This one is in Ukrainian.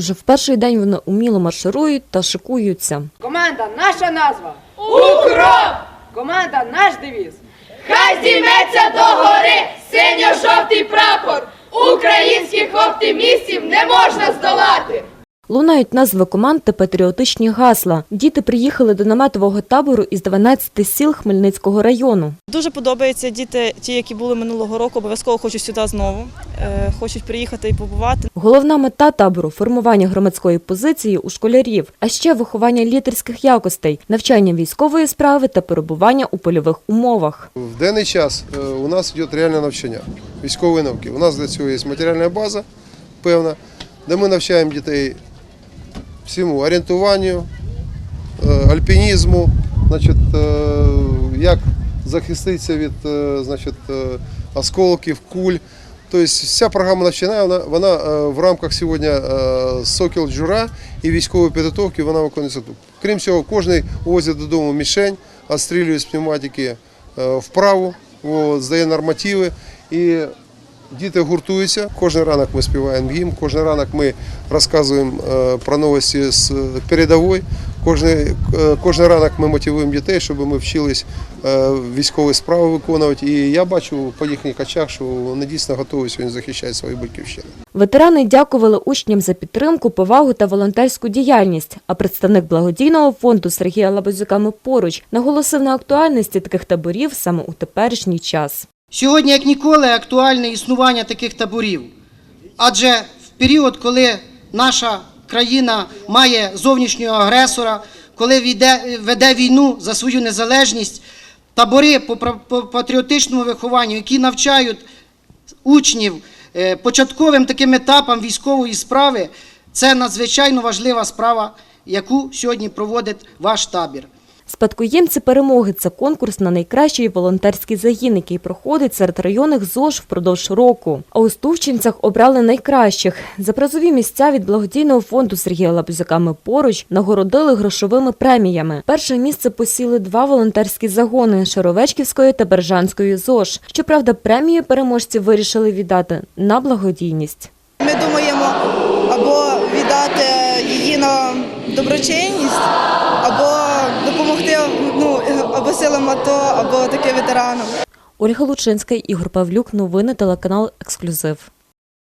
Уже в перший день вони уміло марширують та шикуються. Команда наша назва. Укроп! Команда наш девіз. Хай зійметься до гори синьо-жовтий прапор. Українських оптимістів не можна здолати. Лунають назви команд та патріотичні гасла. Діти приїхали до наметового табору із 12 сіл Хмельницького району. Дуже подобається діти, ті, які були минулого року, обов'язково хочуть сюди знову. Е, Хочуть приїхати і побувати. Головна мета табору формування громадської позиції у школярів, а ще виховання лідерських якостей, навчання військової справи та перебування у польових умовах. В даний час е, у нас йде реальне навчання військової науки. У нас для цього є матеріальна база певна, де ми навчаємо дітей всьому орієнтуванню, е, альпінізму, значить, е, як захиститися від е, значить, осколків, куль. Тобто вся програма навчання вона, вона в рамках сьогодні сокіл джура і військової підготовки вона виконується тут. Крім цього, кожен увозить додому мішень, відстрілює з пневматики вправу, здає нормативи. І діти гуртуються. Кожен ранок ми співаємо гімн, кожен ранок ми розказуємо е, про новості з передової. Кожен, кожен ранок ми мотивуємо дітей, щоб ми вчились е, військові справи виконувати. І я бачу по їхніх очах, що вони дійсно готові сьогодні захищати свою батьківщину. Ветерани дякували учням за підтримку, повагу та волонтерську діяльність. А представник благодійного фонду Сергій Лабазюка «Ми поруч наголосив на актуальності таких таборів саме у теперішній час. Сьогодні, як ніколи, актуальне існування таких таборів. Адже в період, коли наша країна має зовнішнього агресора, коли веде, веде війну за свою незалежність, табори по патріотичному вихованню, які навчають учнів е, початковим таким етапам військової справи, це надзвичайно важлива справа, яку сьогодні проводить ваш табір. Спадкоємці перемоги це конкурс на найкращий волонтерський загін, який проходить серед районних ЗОЖ впродовж року. А у Стувчинцях обрали найкращих. За призові місця від благодійного фонду Сергія Лабузяка «Ми поруч нагородили грошовими преміями. Перше місце посіли два волонтерські загони Шаровечківської та Бержанської ЗОЖ. Щоправда, премію переможці вирішили віддати на благодійність. Ми думаємо або віддати її на доброчинність, або або силам АТО, або таки ветераном. Ольга Лучинська, Ігор Павлюк. Новини телеканал Ексклюзив.